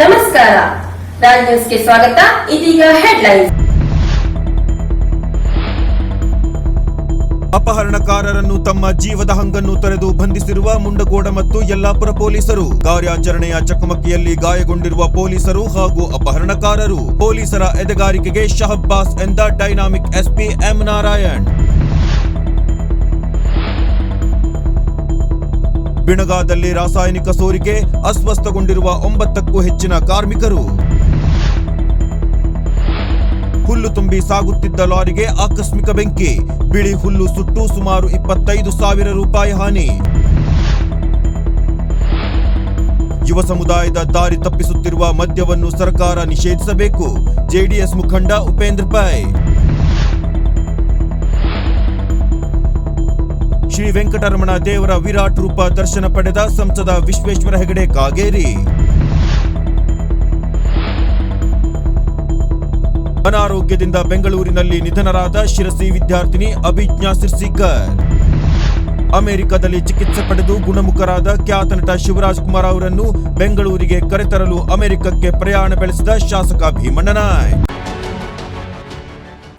ನಮಸ್ಕಾರ. ರಾಜ್ ನ್ಯೂಸ್ಗೆ ಸ್ವಾಗತ. ಇದೀಗ ಹೆಡ್ಲೈನ್ಸ್ ಅಪಹರಣಕಾರರನ್ನು ತಮ್ಮ ಜೀವದ ಹಂಗನ್ನು ತೊರೆದು ಬಂಧಿಸಿರುವ ಮುಂಡಗೋಡ ಮತ್ತು ಯಲ್ಲಾಪುರ ಪೊಲೀಸರು. ಕಾರ್ಯಾಚರಣೆಯ ಚಕಮಕಿಯಲ್ಲಿ ಗಾಯಗೊಂಡಿರುವ ಪೊಲೀಸರು ಹಾಗೂ ಅಪಹರಣಕಾರರು. ಪೊಲೀಸರ ಎದೆಗಾರಿಕೆಗೆ ಶಹಬ್ಬಾಸ್ ಎಂದ ಡೈನಾಮಿಕ್ ಎಸ್ಪಿ ಎಂ ನಾರಾಯಣ್. ಬಿಣಗಾದಲ್ಲಿ ರಾಸಾಯನಿಕ ಸೋರಿಕೆ ಅಸ್ವಸ್ಥಗೊಂಡಿರುವ ಒಂಬತ್ತಕ್ಕೂ ಹೆಚ್ಚಿನ ಕಾರ್ಮಿಕರು. ಹುಲ್ಲು ತುಂಬಿ ಸಾಗುತ್ತಿದ್ದ ಲಾರಿಗೆ ಆಕಸ್ಮಿಕ ಬೆಂಕಿ. ಬಿಳಿ ಹುಲ್ಲು ಸುಟ್ಟು ಸುಮಾರು ಇಪ್ಪತ್ತೈದು ಸಾವಿರ ರೂಪಾಯಿ ಹಾನಿ. ಯುವ ಸಮುದಾಯದ ದಾರಿ ತಪ್ಪಿಸುತ್ತಿರುವ ಮದ್ಯವನ್ನು ಸರ್ಕಾರ ನಿಷೇಧಿಸಬೇಕು. ಜೆಡಿಎಸ್ ಮುಖಂಡ ಉಪೇಂದ್ರ ಪೈ. ಶ್ರೀ ವೆಂಕಟರಮಣ ದೇವರ ವಿರಾಟ್ ರೂಪ ದರ್ಶನ ಪಡೆದ ಸಂಸದ ವಿಶ್ವೇಶ್ವರ ಹೆಗಡೆ ಕಾಗೇರಿ. ಅನಾರೋಗ್ಯದಿಂದ ಬೆಂಗಳೂರಿನಲ್ಲಿ ನಿಧನರಾದ ಶಿರಸಿ ವಿದ್ಯಾರ್ಥಿನಿ ಅಭಿಜ್ಞಾ ಸಿರ್ಸಿಕರ್. ಅಮೆರಿಕದಲ್ಲಿ ಚಿಕಿತ್ಸೆ ಪಡೆದು ಗುಣಮುಖರಾದ ಖ್ಯಾತ ನಟ ಶಿವರಾಜ್ ಕುಮಾರ್ ಅವರನ್ನು ಬೆಂಗಳೂರಿಗೆ ಕರೆತರಲು ಅಮೆರಿಕಕ್ಕೆ ಪ್ರಯಾಣ ಬೆಳೆಸಿದ ಶಾಸಕ ಭೀಮಣ್ಣ ನಾಯ್ಕ್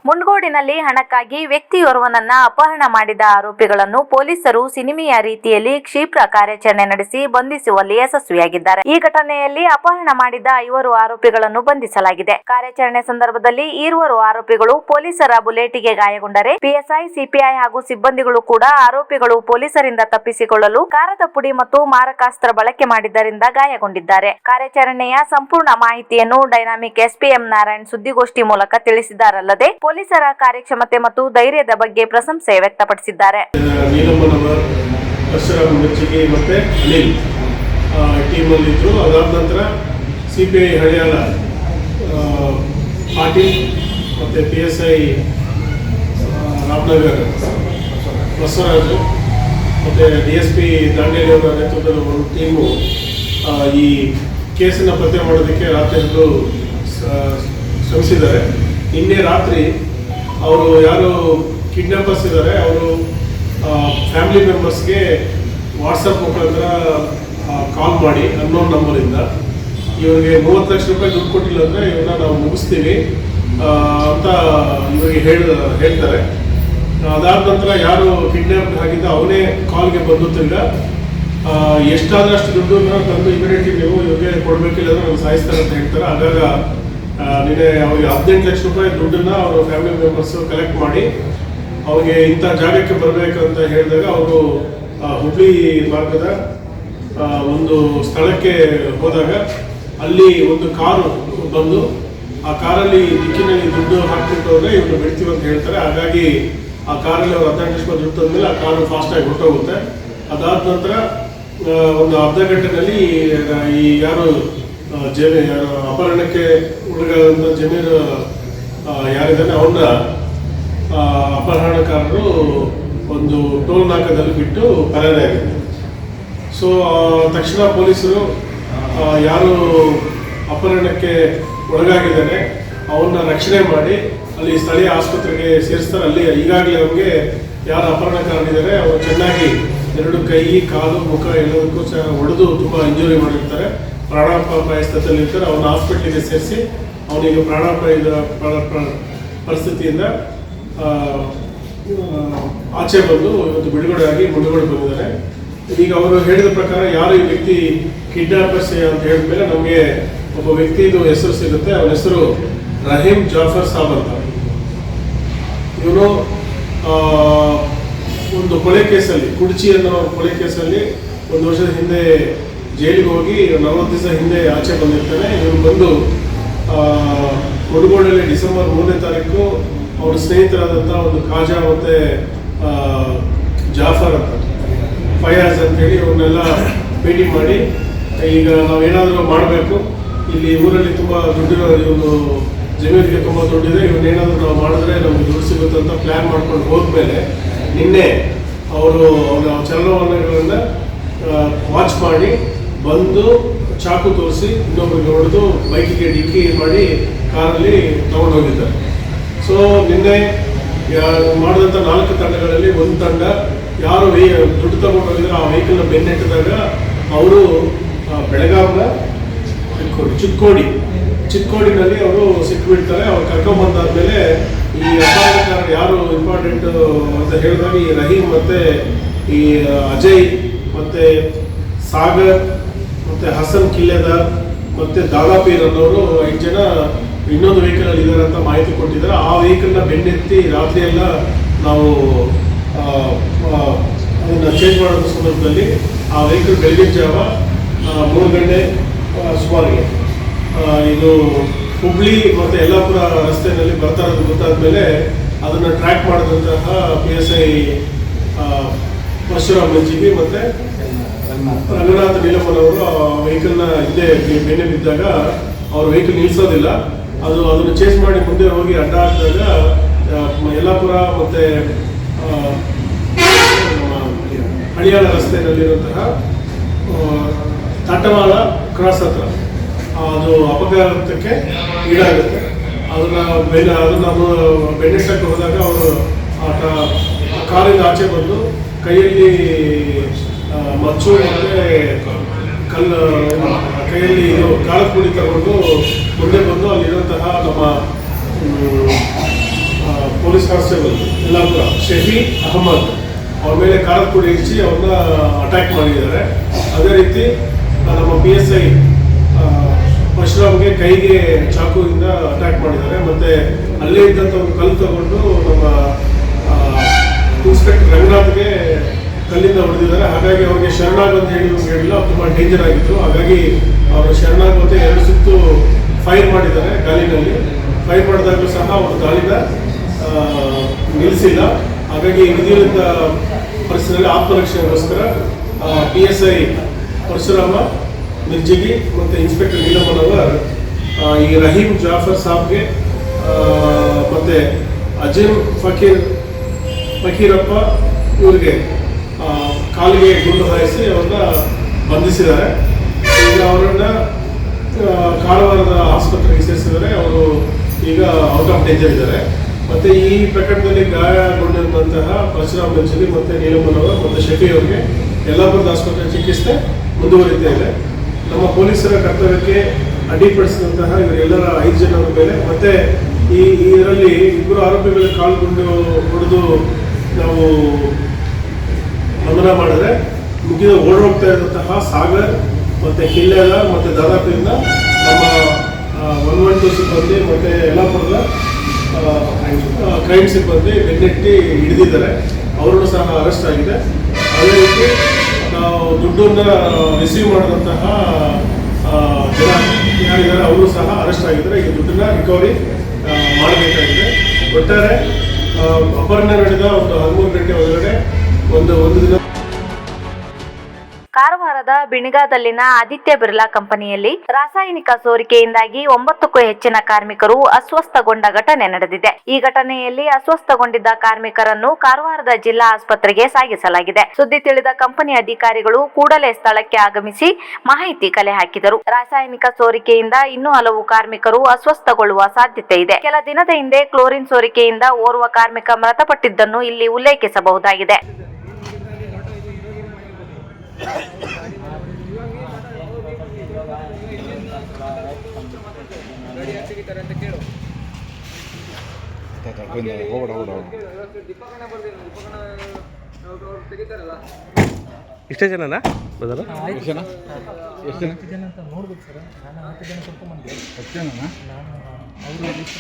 ಮುಂಡ್ಗೋಡಿನಲ್ಲಿ ಹಣಕ್ಕಾಗಿ ವ್ಯಕ್ತಿಯೋರ್ವನನ್ನ ಅಪಹರಣ ಮಾಡಿದ ಆರೋಪಿಗಳನ್ನು ಪೊಲೀಸರು ಸಿನಿಮೆಯ ರೀತಿಯಲ್ಲಿ ಕ್ಷಿಪ್ರ ಕಾರ್ಯಾಚರಣೆ ನಡೆಸಿ ಬಂಧಿಸುವಲ್ಲಿ ಯಶಸ್ವಿಯಾಗಿದ್ದಾರೆ. ಈ ಘಟನೆಯಲ್ಲಿ ಅಪಹರಣ ಮಾಡಿದ ಐವರು ಆರೋಪಿಗಳನ್ನು ಬಂಧಿಸಲಾಗಿದೆ. ಕಾರ್ಯಾಚರಣೆ ಸಂದರ್ಭದಲ್ಲಿ ಈರುವರು ಆರೋಪಿಗಳು ಪೊಲೀಸರ ಬುಲೆಟಿಗೆ ಗಾಯಗೊಂಡರೆ ಪಿಎಸ್ಐ, ಸಿಪಿಐ ಹಾಗೂ ಸಿಬ್ಬಂದಿಗಳು ಕೂಡ ಆರೋಪಿಗಳು ಪೊಲೀಸರಿಂದ ತಪ್ಪಿಸಿಕೊಳ್ಳಲು ಕಾರದ ಪುಡಿ ಮತ್ತು ಮಾರಕಾಸ್ತ್ರ ಬಳಕೆ ಮಾಡಿದ್ದರಿಂದ ಗಾಯಗೊಂಡಿದ್ದಾರೆ. ಕಾರ್ಯಾಚರಣೆಯ ಸಂಪೂರ್ಣ ಮಾಹಿತಿಯನ್ನು ಡೈನಾಮಿಕ್ ಎಸ್ಪಿಎಂ ನಾರಾಯಣ್ ಸುದ್ದಿಗೋಷ್ಠಿ ಮೂಲಕ ತಿಳಿಸಿದ್ದಾರಲ್ಲದೆ ಪೊಲೀಸರ ಕಾರ್ಯಕ್ಷಮತೆ ಮತ್ತು ಧೈರ್ಯದ ಬಗ್ಗೆ ಪ್ರಶಂಸೆ ವ್ಯಕ್ತಪಡಿಸಿದ್ದಾರೆ. ಟೀಮಲ್ಲಿದ್ದರು ಅದಾದ ನಂತರ ಸಿ ಐ ಪಾಟೀಲ್ ಮತ್ತು P S I Ramanagar, Basavaraju ಮತ್ತು ಡಿ ಎಸ್ ಪಿ ದಾಂಡೇಲಿ ಅವರ ನೇತೃತ್ವದ ಒಂದು ಟೀಮು ಈ ಕೇಸನ್ನು ಪತ್ತೆ ಮಾಡೋದಕ್ಕೆ ರಾತ್ರಿ ಶ್ರಮಿಸಿದ್ದಾರೆ. ನಿನ್ನೆ ರಾತ್ರಿ ಅವರು ಯಾರು ಕಿಡ್ನಾಪರ್ಸ್ ಇದ್ದಾರೆ, ಅವರು ಫ್ಯಾಮಿಲಿ ಮೆಂಬರ್ಸ್ಗೆ ವಾಟ್ಸಪ್ ಮುಖಾಂತರ ಕಾಲ್ ಮಾಡಿ ಅನ್ನೋನ್ ನಂಬರಿಂದ ಇವರಿಗೆ ಮೂವತ್ತು ಲಕ್ಷ ರೂಪಾಯಿ ದುಡ್ಡು ಕೊಟ್ಟಿಲ್ಲ ಅಂದರೆ ಇವನ್ನ ನಾವು ಮುಗಿಸ್ತೀವಿ ಅಂತ ಇವರಿಗೆ ಹೇಳ, ಹೇಳ್ತಾರೆ. ಅದಾದ ನಂತರ ಯಾರು ಕಿಡ್ನಾಪ್ ಆಗಿದ್ದ ಅವನೇ ಕಾಲ್ಗೆ ಬಂದು ತಿರ್ಗ ಎಷ್ಟಾದಷ್ಟು ದುಡ್ಡು ತಂದು ಇಮಿಡಿಯೇಟ್ಲಿ ನೀವು ಇವ್ರಿಗೆ ಕೊಡಬೇಕಿಲ್ಲ ಅಂದ್ರೆ ನಾನು ಸಾಯಿಸ್ತಾರೆ ಅಂತ ಹೇಳ್ತಾರೆ. ಆಗಾಗ ನಿನ್ನೆ ಅವರಿಗೆ ಹದಿನೆಂಟು ಲಕ್ಷ ರೂಪಾಯಿ ದುಡ್ಡನ್ನ ಅವರು ಫ್ಯಾಮಿಲಿ ಮೆಂಬರ್ಸ್ ಕಲೆಕ್ಟ್ ಮಾಡಿ ಅವ್ರಿಗೆ ಇಂಥ ಜಾಗಕ್ಕೆ ಬರಬೇಕು ಅಂತ ಹೇಳಿದಾಗ ಅವರು ಹುಬ್ಳಿ ಮಾರ್ಗದ ಒಂದು ಸ್ಥಳಕ್ಕೆ ಹೋದಾಗ ಅಲ್ಲಿ ಒಂದು ಕಾರು ಬಂದು ಆ ಕಾರಲ್ಲಿ ದಿಕ್ಕಿನಲ್ಲಿ ದುಡ್ಡು ಹಾಕ್ಬಿಟ್ಟವ್ರೆ, ಇವರು ಬಿಡ್ತೀವಿ ಅಂತ ಹೇಳ್ತಾರೆ. ಹಾಗಾಗಿ ಆ ಕಾರಲ್ಲಿ ಅವರು ಹದಿನೆಂಟು ಲಕ್ಷ ರೂಪಾಯಿ ದುಡ್ಡು ತಂದಮೇಲೆ ಆ ಕಾರು ಫಾಸ್ಟಾಗಿ ಹೊರಟೋಗುತ್ತೆ. ಅದಾದ ನಂತರ ಒಂದು ಅರ್ಧ ಗಂಟೆನಲ್ಲಿ ಈ ಯಾರು ಆ, ಜಮೀ ಯಾರು ಅಪಹರಣಕ್ಕೆ ಒಳಗಾದಂಥ ಜಮೀನು ಯಾರಿದ್ದಾನೆ ಅವನ್ನ ಅಪಹರಣಕಾರರು ಒಂದು ಟೋಲ್ ನಾಕದಲ್ಲಿ ಬಿಟ್ಟು ಪರಾರಿಯಾಗಿದ್ದಾರೆ. ಸೊ ತಕ್ಷಣ ಪೊಲೀಸರು ಯಾರು ಅಪಹರಣಕ್ಕೆ ಒಳಗಾಗಿದ್ದಾನೆ ಅವನ್ನ ರಕ್ಷಣೆ ಮಾಡಿ ಅಲ್ಲಿ ಸ್ಥಳೀಯ ಆಸ್ಪತ್ರೆಗೆ ಸೇರಿಸ್ತಾರೆ. ಅಲ್ಲಿ ಈಗಾಗಲೇ ಅವ್ರಿಗೆ ಯಾರು ಅಪಹರಣಕಾರರಿದ್ದಾರೆ ಅವರು ಚೆನ್ನಾಗಿ ಎರಡು ಕೈ ಕಾಲು ಮುಖ ಎಲ್ಲದಕ್ಕೂ ಸಹ ಹೊಡೆದು ತುಂಬ ಇಂಜುರಿ ಮಾಡಿರ್ತಾರೆ. ಪ್ರಾಣಾಪಾಯ ಸ್ಥಿತಿಯಲ್ಲಿ ಇರ್ತಾರೆ ಅವನ್ನ ಹಾಸ್ಪಿಟ್ಲಿಗೆ ಸೇರಿಸಿ ಅವನಿಗೆ ಪ್ರಾಣಾಪಾಯದ ಪ್ರ- ಪ್ರ- ಪರಿಸ್ಥಿತಿಯಿಂದ ಆಚೆ ಬಂದು ಇವತ್ತು ಬಿಡುಗಡೆ ಆಗಿ ಬಿಡುಗಡೆ ಬಂದಿದ್ದಾರೆ. ಈಗ ಅವರು ಹೇಳಿದ ಪ್ರಕಾರ ಯಾರು ಈ ವ್ಯಕ್ತಿ ಕಿಡ್ನಾಪರ್ಸ್ ಅಂತ ಹೇಳಿದ್ಮೇಲೆ ನಮಗೆ ಒಬ್ಬ ವ್ಯಕ್ತಿದು ಹೆಸರು ಸಿಗುತ್ತೆ, ಅವನ ಹೆಸರು ರಹೀಂ ಜಾಫರ್ ಸಾಬ್ ಅಂತ. ಇವನು ಒಂದು ಕೊಲೆ ಕೇಸಲ್ಲಿ, ಕುಡ್ಚಿ ಅನ್ನೋ ಕೊಲೆ ಕೇಸಲ್ಲಿ ಒಂದು ವರ್ಷದ ಹಿಂದೆ ಜೈಲಿಗೆ ಹೋಗಿ ನಲವತ್ತು ದಿವಸ ಹಿಂದೆ ಆಚೆ ಬಂದಿರ್ತಾನೆ. ಇವನು ಬಂದು ಆ, ಮುಡುಗೋಡಲ್ಲಿ ಡಿಸೆಂಬರ್ ಮೂರನೇ ತಾರೀಕು ಅವ್ರ ಸ್ನೇಹಿತರಾದಂಥ ಒಂದು ಖಾಜಾ ಮತ್ತು ಜಾಫರ್ ಅಂತ ಫಯಾಜ್ ಅಂತೇಳಿ ಅವ್ರನ್ನೆಲ್ಲ ಭೇಟಿ ಮಾಡಿ ಈಗ ನಾವು ಏನಾದರೂ ಮಾಡಬೇಕು. ಇಲ್ಲಿ ಊರಲ್ಲಿ ತುಂಬ ದುಡ್ಡಿರೋ ಇವನು ಜಮೀನಿಗೆ ತುಂಬ ದುಡ್ಡಿದೆ. ಇವನ್ನೇನಾದರೂ ನಾವು ಮಾಡಿದ್ರೆ ನಮ್ಗೆ ದುಡ್ಡು ಸಿಗುತ್ತೆ ಅಂತ ಪ್ಲ್ಯಾನ್ ಮಾಡ್ಕೊಂಡು ಹೋದ್ಮೇಲೆ ನಿನ್ನೆ ಅವರು ಅವರ ಚಲನವಲನಗಳನ್ನು ವಾಚ್ ಮಾಡಿ ಬಂದು ಚಾಕು ತೋರಿಸಿ ಇನ್ನೊಬ್ಬರಿಗೆ ಹೊಡೆದು ಬೈಕಿಗೆ ಡಿಕ್ಕಿ ಮಾಡಿ ಕಾರಲ್ಲಿ ತಗೊಂಡೋಗಿದ್ದಾರೆ ಸೊ ನಿನ್ನೆ ಮಾಡಿದಂಥ ನಾಲ್ಕು ತಂಡಗಳಲ್ಲಿ ಒಂದು ತಂಡ ಯಾರು ವೆಹಿ ದುಡ್ಡು ತಗೊಂಡು ಹೋಗಿದ್ರೆ ಆ ವೆಹಿಕಲ್ನ ಬೆನ್ನೆಟ್ಟಿದಾಗ ಅವರು ಬೆಳಗಾವಿನ ಚಿಕ್ಕೋಡಿ ಚಿಕ್ಕೋಡಿ. ಚಿಕ್ಕೋಡಿನಲ್ಲಿ ಅವರು ಸಿಕ್ಕಿಬಿಡ್ತಾರೆ ಅವ್ರು ಕರ್ಕೊಂಡ್ಬಂದಾದ್ಮೇಲೆ ಈ ಅಪರಾಧಕಾರ ಯಾರು ಇಂಪಾರ್ಟೆಂಟ್ ಅಂತ ಹೇಳಿದಾಗ ಈ ರಹೀಮ್ ಮತ್ತು ಈ ಅಜಯ್ ಮತ್ತು ಸಾಗರ್ ಮತ್ತೆ ಹಸನ್ ಕಿಲ್ಲೆದಾರ್ ಮತ್ತೆ ದಾದಾಪೀರ್ ಅನ್ನೋರು ಐದು ಜನ ಇನ್ನೊಂದು ವೆಹಿಕಲ್ ಅಲ್ಲಿ ಇದ್ದಾರೆ ಅಂತ ಮಾಹಿತಿ ಕೊಟ್ಟಿದ್ದಾರೆ. ಆ ವೆಹಿಕಲ್ನ ಬೆನ್ನೆತ್ತಿ ರಾತ್ರಿ ಎಲ್ಲ ನಾವು ಅದನ್ನು ಚೇಂಜ್ ಮಾಡೋ ಸಂದರ್ಭದಲ್ಲಿ ಆ ವೆಹಿಕಲ್ ಬೆಳಗಿನ ಜಾವ ಮೂರು ಗಂಟೆ ಸುಮಾರಿಗೆ. ಇದು ಹುಬ್ಳಿ ಮತ್ತೆ ಯಲ್ಲಾಪುರ ರಸ್ತೆಯಲ್ಲಿ ಬರ್ತಾ ಇರೋದು ಗೊತ್ತಾದ್ಮೇಲೆ ಅದನ್ನ ಟ್ರ್ಯಾಕ್ ಮಾಡಿದಂತಹ P S I Parashuram Manjigi ಮತ್ತೆ ರಂಗನಾಥ್ ನೀಲಮನ್ ಅವರು ಆ ವೆಹಿಕಲ್ನ ಹಿಂದೆ ಮೇಲೆ ಬಿದ್ದಾಗ ಅವ್ರ ವೆಹಿಕಲ್ ನಿಲ್ಲಿಸೋದಿಲ್ಲ ಅದು ಅದನ್ನು ಚೇಸ್ ಮಾಡಿ ಮುಂದೆ ಹೋಗಿ ಅಡ್ಡ ಹಾಕಿದಾಗ ಯಲ್ಲಾಪುರ ಮತ್ತೆ ಹಳಿಯಾಳ ರಸ್ತೆಯಲ್ಲಿರುವಂತಹ ಆ, ತಟ್ಟವಾಳ ಕ್ರಾಸ್ ಹತ್ರ. ಅದು ಅಪಘಾತಕ್ಕೆ ಈಡಾಗುತ್ತೆ. ಅದನ್ನ ಬೆನ್ನ ಅದನ್ನ ಬೆನ್ನೆಟ್ಟಕ್ಕೆ ಹೋದಾಗ ಅವರು ಆ ಕಾರಿಂದ ಆಚೆ ಬಂದು ಕೈಯಲ್ಲಿ ಮಚ್ಚು ಮತ್ತೆ ಕಲ್ಲು, ಕೈಯಲ್ಲಿ ಇದು ಕೂಡಿ ಪುಡಿ ತಗೊಂಡು ಮುಂದೆ ಬಂದು ಅಲ್ಲಿರುವಂತಹ ನಮ್ಮ ಪೊಲೀಸ್ ಕಾನ್ಸ್ಟೇಬಲ್ ಯಲ್ಲಾಪುರ ಶಫಿ ಅಹಮದ್ ಅವ್ರ ಮೇಲೆ ಕಾಳು ಪುಡಿ ಹೆಚ್ಚಿ ಅವ್ರನ್ನ ಅಟ್ಯಾಕ್ ಮಾಡಿದ್ದಾರೆ. ಅದೇ ರೀತಿ ನಮ್ಮ ಪಿ ಎಸ್ ಐ ಪರಶುರಾಮ್ಗೆ ಕೈಗೆ ಚಾಕುವಿಂದ ಅಟ್ಯಾಕ್ ಮಾಡಿದ್ದಾರೆ. ಮತ್ತೆ ಅಲ್ಲೇ ಇದ್ದಂಥ ಒಂದು ಕಲ್ಲು ತಗೊಂಡು ನಮ್ಮ ಇನ್ಸ್ಪೆಕ್ಟರ್ ರಂಗನಾಥ್ಗೆ ಕಲ್ಲಿಂದ ಹೊಡೆದಿದ್ದಾರೆ. ಹಾಗಾಗಿ ಅವ್ರಿಗೆ ಶರಣಾಗ ಅಂತ ಹೇಳಿ ಹೇಳಿಲ್ಲ. ತುಂಬಾ ಡೇಂಜರ್ ಆಗಿತ್ತು ಹಾಗಾಗಿ ಅವರು ಶರಣಾಗ್ ಮತ್ತೆ ಎರಡು ಸುತ್ತು ಫೈರ್ ಮಾಡಿದ್ದಾರೆ ಗಾಲಿನಲ್ಲಿ. ಫೈರ್ ಮಾಡಿದಾಗಲೂ ಸಹ ಅವರು ಗಾಲಿನ ನಿಲ್ಲಿಸಿಲ್ಲ. ಹಾಗಾಗಿ ವಿಧಿಯುಕ್ತ ಪರಿಸರದಲ್ಲಿ ಆತ್ಮರಕ್ಷಣೆಗೋಸ್ಕರ P S I Parashurama, Mirjigi ಮತ್ತು ಇನ್ಸ್ಪೆಕ್ಟರ್ ನೀಲಮ್ಮನವರ್ ಈ ರಹೀಂ ಜಾಫರ್ ಸಾಬ್ಗೆ ಮತ್ತು ಅಜಿಮ್ ಫಕೀರ್, ಫಕೀರಪ್ಪ ಇವರಿಗೆ ಕಾಲಿಗೆ ಗುಂಡು ಹಾಯಿಸಿ ಅವ್ರನ್ನ ಬಂಧಿಸಿದ್ದಾರೆ. ಈಗ ಅವರನ್ನ ಕಾರವಾರದ ಆಸ್ಪತ್ರೆಗೆ ಸೇರಿಸಿದರೆ ಅವರು ಈಗ ಔಟ್ ಆಫ್ ಡೇಂಜರ್ ಇದ್ದಾರೆ. ಮತ್ತೆ ಈ ಪ್ರಕರಣದಲ್ಲಿ ಗಾಯಗೊಂಡಿರುವಂತಹ ಪರಶುರಾಮ್ ಬೆಂಚಲಿ ಮತ್ತೆ ನೀಲಮನ್ ಮತ್ತು ಶೆಟ್ಟಿ ಅವರಿಗೆ ಯಲ್ಲಾಪುರದ ಆಸ್ಪತ್ರೆ ಚಿಕಿತ್ಸೆ ಮುಂದುವರಿತಾ ಇದೆ. ನಮ್ಮ ಪೊಲೀಸರ ಕರ್ತವ್ಯಕ್ಕೆ ಅಡ್ಡಿಪಡಿಸಿದಂತಹ ಇವರೆಲ್ಲರ ಐದು ಜನರ ಮೇಲೆ ಮತ್ತೆ ಈ, ಇದರಲ್ಲಿ ಇಬ್ಬರು ಆರೋಪಿಗಳ ಗುಂಡು ಹೊಡೆದು ನಾವು ಬಂಧನ ಮಾಡಿದ್ರೆ ಮುಗಿದ ಓಡೋಗ್ತಾ ಸಾಗರ್ ಮತ್ತೆ ಕಿಲ್ಲೆಗ ಮತ್ತೆ ದಾದಾಪುರಿಂದ ನಮ್ಮ ಒನ್ ಒನ್ ಟು ಸಿಬ್ಬಂದಿ ಮತ್ತೆ ಯಲ್ಲಾಪುರದ ಕ್ರೈಮ್ ಸಿಬ್ಬಂದಿ ಬೆನ್ನೆಟ್ಟಿ ಹಿಡಿದಿದ್ದಾರೆ. ಅವರನ್ನು ಸಹ ಅರೆಸ್ಟ್ ಆಗಿದೆ. ಅದೇ ರೀತಿ ನಾವು ದುಡ್ಡನ್ನ ರಿಸೀವ್ ಮಾಡಿದಂತಹ ಜನ ಯಾರಿದ್ದಾರೆ ಅವರು ಸಹ ಅರೆಸ್ಟ್ ಆಗಿದ್ದಾರೆ. ಈ ದುಡ್ಡನ್ನ ರಿಕವರಿ ಮಾಡಬೇಕಾಗಿದೆ. ಒಟ್ಟಾರೆ ಅಪಹರಣ ನಡೆದ ಒಂದು ಹದಿಮೂರು ಗಂಟೆ ಒಳಗಡೆ ಒಂದು ಒಂದು ದಿನ ಕಾರವಾರದ ಬಿಣಿಗಾದಲ್ಲಿನ ಆದಿತ್ಯ ಬಿರ್ಲಾ ಕಂಪನಿಯಲ್ಲಿ ರಾಸಾಯನಿಕ ಸೋರಿಕೆಯಿಂದಾಗಿ ಒಂಬತ್ತಕ್ಕೂ ಹೆಚ್ಚಿನ ಕಾರ್ಮಿಕರು ಅಸ್ವಸ್ಥಗೊಂಡ ಘಟನೆ ನಡೆದಿದೆ. ಈ ಘಟನೆಯಲ್ಲಿ ಅಸ್ವಸ್ಥಗೊಂಡಿದ್ದ ಕಾರ್ಮಿಕರನ್ನು ಕಾರವಾರದ ಜಿಲ್ಲಾ ಆಸ್ಪತ್ರೆಗೆ ಸಾಗಿಸಲಾಗಿದೆ. ಸುದ್ದಿ ತಿಳಿದ ಕಂಪನಿ ಅಧಿಕಾರಿಗಳು ಕೂಡಲೇ ಸ್ಥಳಕ್ಕೆ ಆಗಮಿಸಿ ಮಾಹಿತಿ ಕಲೆ ಹಾಕಿದರು. ರಾಸಾಯನಿಕ ಸೋರಿಕೆಯಿಂದ ಇನ್ನೂ ಹಲವು ಕಾರ್ಮಿಕರು ಅಸ್ವಸ್ಥಗೊಳ್ಳುವ ಸಾಧ್ಯತೆ ಇದೆ. ಕೆಲ ದಿನದ ಹಿಂದೆ ಕ್ಲೋರಿನ್ ಸೋರಿಕೆಯಿಂದ ಓರ್ವ ಕಾರ್ಮಿಕ ಮೃತಪಟ್ಟಿದ್ದನ್ನು ಇಲ್ಲಿ ಉಲ್ಲೇಖಿಸಬಹುದಾಗಿದೆ. ಹೋಗ್ಬಿಡ ಇಷ್ಟೇ ಜನನ? ಬದಲ? ಎಷ್ಟು ಜನ? ಎಷ್ಟು ಜನ? ಜನ ಅಂತ ನೋಡ್ಬೇಕು ಸರ್. ನಾನು ಹತ್ತು ಜನ ಕರ್ಕೊಂಬಂದೆ ಹತ್ತು ಜನನಾ ನಾನು ಅವರು ಎಷ್ಟು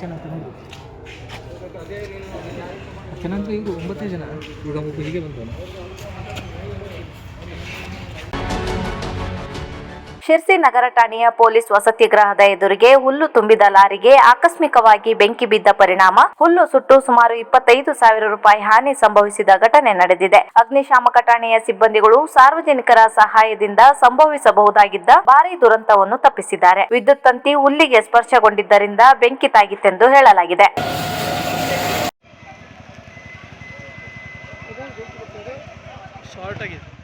ಜನ ಅಂತ ನೋಡ್ಬೇಕು ಹತ್ತು ಜನ. ಅಂದರೆ ಜನ ಈಗ ಒಬ್ಬ ಹೀಗೆ ಬಂದವನು? ಶಿರ್ಸಿ ನಗರ ಠಾಣೆಯ ಪೊಲೀಸ್ ವಸತಿ ಗೃಹದ ಎದುರಿಗೆ ಹುಲ್ಲು ತುಂಬಿದ ಲಾರಿಗೆ ಆಕಸ್ಮಿಕವಾಗಿ ಬೆಂಕಿ ಬಿದ್ದ ಪರಿಣಾಮ. ಹುಲ್ಲು ಸುಟ್ಟು ಸುಮಾರು ಇಪ್ಪತ್ತೈದು ಸಾವಿರ ರೂಪಾಯಿ ಹಾನಿ ಸಂಭವಿಸಿದ ಘಟನೆ ನಡೆದಿದೆ. ಅಗ್ನಿಶಾಮಕ ಠಾಣೆಯ ಸಿಬ್ಬಂದಿಗಳು ಸಾರ್ವಜನಿಕರ ಸಹಾಯದಿಂದ ಸಂಭವಿಸಬಹುದಾಗಿದ್ದ ಭಾರೀ ದುರಂತವನ್ನು ತಪ್ಪಿಸಿದ್ದಾರೆ. ವಿದ್ಯುತ್ ತಂತಿ ಹುಲ್ಲಿಗೆ ಸ್ಪರ್ಶಗೊಂಡಿದ್ದರಿಂದ ಬೆಂಕಿ ತಾಗಿತ್ತೆಂದು ಹೇಳಲಾಗಿದೆ. ಶಾರ್ಟ್ ಆಗಿದೆ.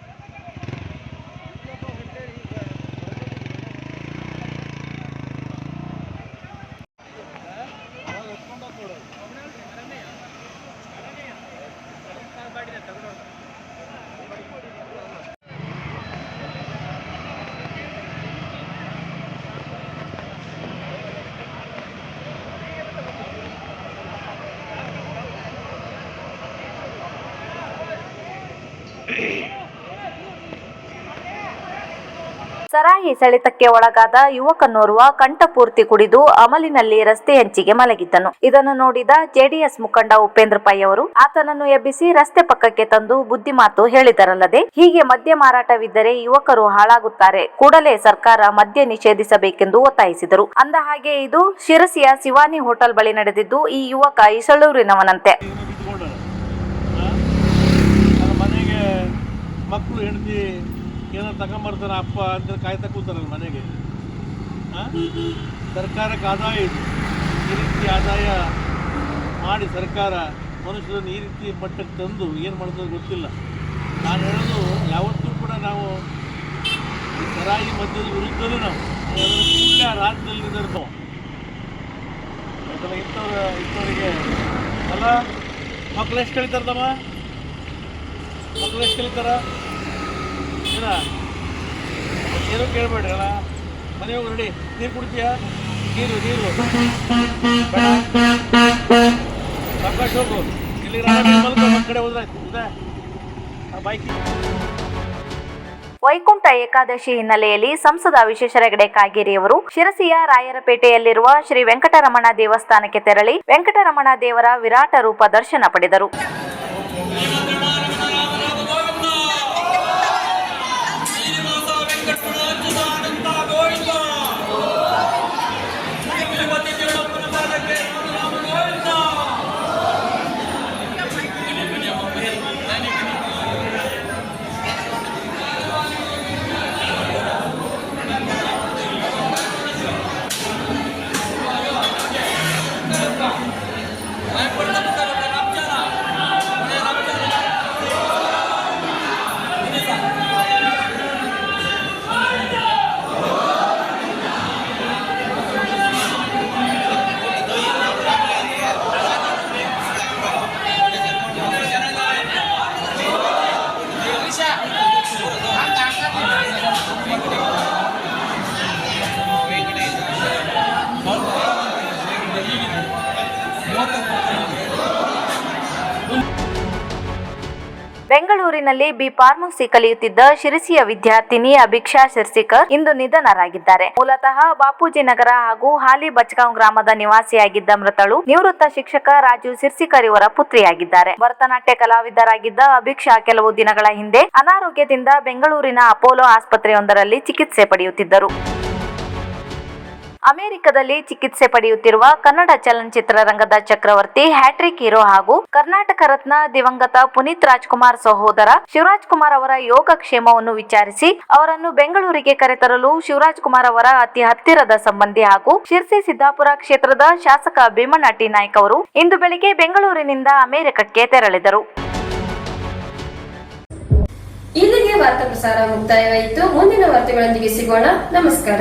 ಸರಾಯಿ ಸೆಳೆತಕ್ಕೆ ಒಳಗಾದ ಯುವಕನೋರ್ವ ಕಂಠಪೂರ್ತಿ ಕುಡಿದು ಅಮಲಿನಲ್ಲಿ ರಸ್ತೆ ಹಂಚಿಗೆ ಮಲಗಿದ್ದನು. ಇದನ್ನು ನೋಡಿದ ಜೆಡಿಎಸ್ ಮುಖಂಡ ಉಪೇಂದ್ರ ಪೈ ಅವರು, ಆತನನ್ನು ಎಬ್ಬಿಸಿ ರಸ್ತೆ ಪಕ್ಕಕ್ಕೆ ತಂದು ಬುದ್ಧಿಮಾತು ಹೇಳಿದರಲ್ಲದೆ ಹೀಗೆ ಮದ್ಯ ಮಾರಾಟವಿದ್ದರೆ ಯುವಕರು ಹಾಳಾಗುತ್ತಾರೆ. ಕೂಡಲೇ ಸರ್ಕಾರ ಮದ್ಯ ನಿಷೇಧಿಸಬೇಕೆಂದು ಒತ್ತಾಯಿಸಿದರು. ಅಂದ ಹಾಗೆ ಇದು ಶಿರಸಿಯ ಶಿವಾನಿ ಹೋಟೆಲ್ ಬಳಿ ನಡೆದಿದ್ದು, ಈ ಯುವಕ ಇಸಳೂರಿನವನಂತೆ ಮಕ್ಕಳು ಹೆಂಡತಿ ಏನೋ ತಗೊಂಬರ್ತಾನೆ ಅಪ್ಪ ಅಂತ ಕಾಯ್ತಾ ಕೂತಾರಲ್ಲ ಮನೆಗೆ? ಸರ್ಕಾರಕ್ಕೆ ಆದಾಯ ಇದು. ಈ ರೀತಿ ಆದಾಯ ಮಾಡಿ ಸರ್ಕಾರ ಮನುಷ್ಯರನ್ನು ಈ ರೀತಿ ಮಟ್ಟಕ್ಕೆ ತಂದು ಏನು ಮಾಡ್ತದೆ ಗೊತ್ತಿಲ್ಲ. ನಾನು ಹೇಳೋದು ಯಾವತ್ತೂ ಕೂಡ ನಾವು ಸರಾಯಿ ಮದ್ಯದ ವಿರುದ್ಧವೇ ನಾವು. ಕೂಡ ರಾಜ್ಯದಲ್ಲಿ ಇರೋದು ಯಾಕಂದ್ರೆ ಇಂಥವ್ರ ಇಂಥವರಿಗೆ ಅಲ್ಲ ಮಕ್ಕಳು ಎಷ್ಟು ಕಲಿತಾರದಮ್ಮ? ಮಕ್ಕಳು ಎಷ್ಟು ಕಲಿತಾರ? ಏನ ಏನೂ ಕೇಳಬೇಡ್ರಿ ಅಲ್ಲ ಮನೆ ಹೋಗಿ ರೆಡಿ ನೀರು ಕುಡಿತೀಯಾ? ನೀರು ನೀರು. ಸಾಕಾಶ ಹೋಗು ಇಲ್ಲಿ ಒಂದು ಕಡೆ ಹೋದ್ರಾಯ್ತು ಇದೆ ಆ ಬೈಕ್ ವೈಕುಂಠ ಏಕಾದಶಿ ಹಿನ್ನೆಲೆಯಲ್ಲಿ ಸಂಸದ ವಿಶ್ವೇಶ್ವರ ಹೆಗಡೆ ಕಾಗೇರಿಯವರು ಶಿರಸಿಯ ರಾಯರಪೇಟೆಯಲ್ಲಿರುವ ಶ್ರೀ ವೆಂಕಟರಮಣ ದೇವಸ್ಥಾನಕ್ಕೆ ತೆರಳಿ ವೆಂಕಟರಮಣ ದೇವರ ವಿರಾಟ ರೂಪ ದರ್ಶನ ಪಡೆದರು. ಬೆಂಗಳೂರಿನಲ್ಲಿ ಬಿ ಫಾರ್ಮಸಿ ಕಲಿಯುತ್ತಿದ್ದ ಶಿರಸಿಯ ವಿದ್ಯಾರ್ಥಿನಿ ಅಭಿಕ್ಷಾ ಶಿರ್ಸಿಕರ್ ಇಂದು ನಿಧನರಾಗಿದ್ದಾರೆ. ಮೂಲತಃ ಬಾಪೂಜಿ ನಗರ ಹಾಗೂ ಹಾಲಿ ಬಚ್ಗಾಂವ್ ಗ್ರಾಮದ ನಿವಾಸಿಯಾಗಿದ್ದ ಮೃತಳು ನಿವೃತ್ತ ಶಿಕ್ಷಕ ರಾಜು ಸಿರ್ಸಿಕರ್ ಇವರ ಪುತ್ರಿಯಾಗಿದ್ದಾರೆ. ಭರತನಾಟ್ಯ ಕಲಾವಿದರಾಗಿದ್ದ ಅಭಿಕ್ಷಾ ಕೆಲವು ದಿನಗಳ ಹಿಂದೆ ಅನಾರೋಗ್ಯದಿಂದ ಬೆಂಗಳೂರಿನ ಅಪೋಲೋ ಆಸ್ಪತ್ರೆಯೊಂದರಲ್ಲಿ ಚಿಕಿತ್ಸೆ ಪಡೆಯುತ್ತಿದ್ದರು. ಅಮೆರಿಕದಲ್ಲಿ ಚಿಕಿತ್ಸೆ ಪಡೆಯುತ್ತಿರುವ ಕನ್ನಡ ಚಲನಚಿತ್ರರಂಗದ ಚಕ್ರವರ್ತಿ ಹ್ಯಾಟ್ರಿಕ್ ಹೀರೋ ಹಾಗೂ ಕರ್ನಾಟಕ ರತ್ನ ದಿವಂಗತ ಪುನೀತ್ ರಾಜ್ಕುಮಾರ್ ಸಹೋದರ ಶಿವರಾಜ್ ಕುಮಾರ್ ಅವರ ಯೋಗಕ್ಷೇಮವನ್ನು ವಿಚಾರಿಸಿ ಅವರನ್ನು ಬೆಂಗಳೂರಿಗೆ ಕರೆತರಲು ಶಿವರಾಜ್ ಕುಮಾರ್ ಅವರ ಅತಿ ಹತ್ತಿರದ ಸಂಬಂಧಿ ಹಾಗೂ ಶಿರ್ಸಿ ಸಿದ್ದಾಪುರ ಕ್ಷೇತ್ರದ ಶಾಸಕ ಭೀಮಣ್ಣ ಟಿ ನಾಯ್ಕ್ ಅವರು ಇಂದು ಬೆಳಿಗ್ಗೆ ಬೆಂಗಳೂರಿನಿಂದ ಅಮೆರಿಕಕ್ಕೆ ತೆರಳಿದರು. ಇಲ್ಲಿಗೆ ವಾರ್ತಾ ಪ್ರಸಾರ ಮುಕ್ತಾಯವಾಯಿತು. ಮುಂದಿನ ವಾರ್ತೆಗಳೊಂದಿಗೆ ಸಿಗೋಣ. ನಮಸ್ಕಾರ.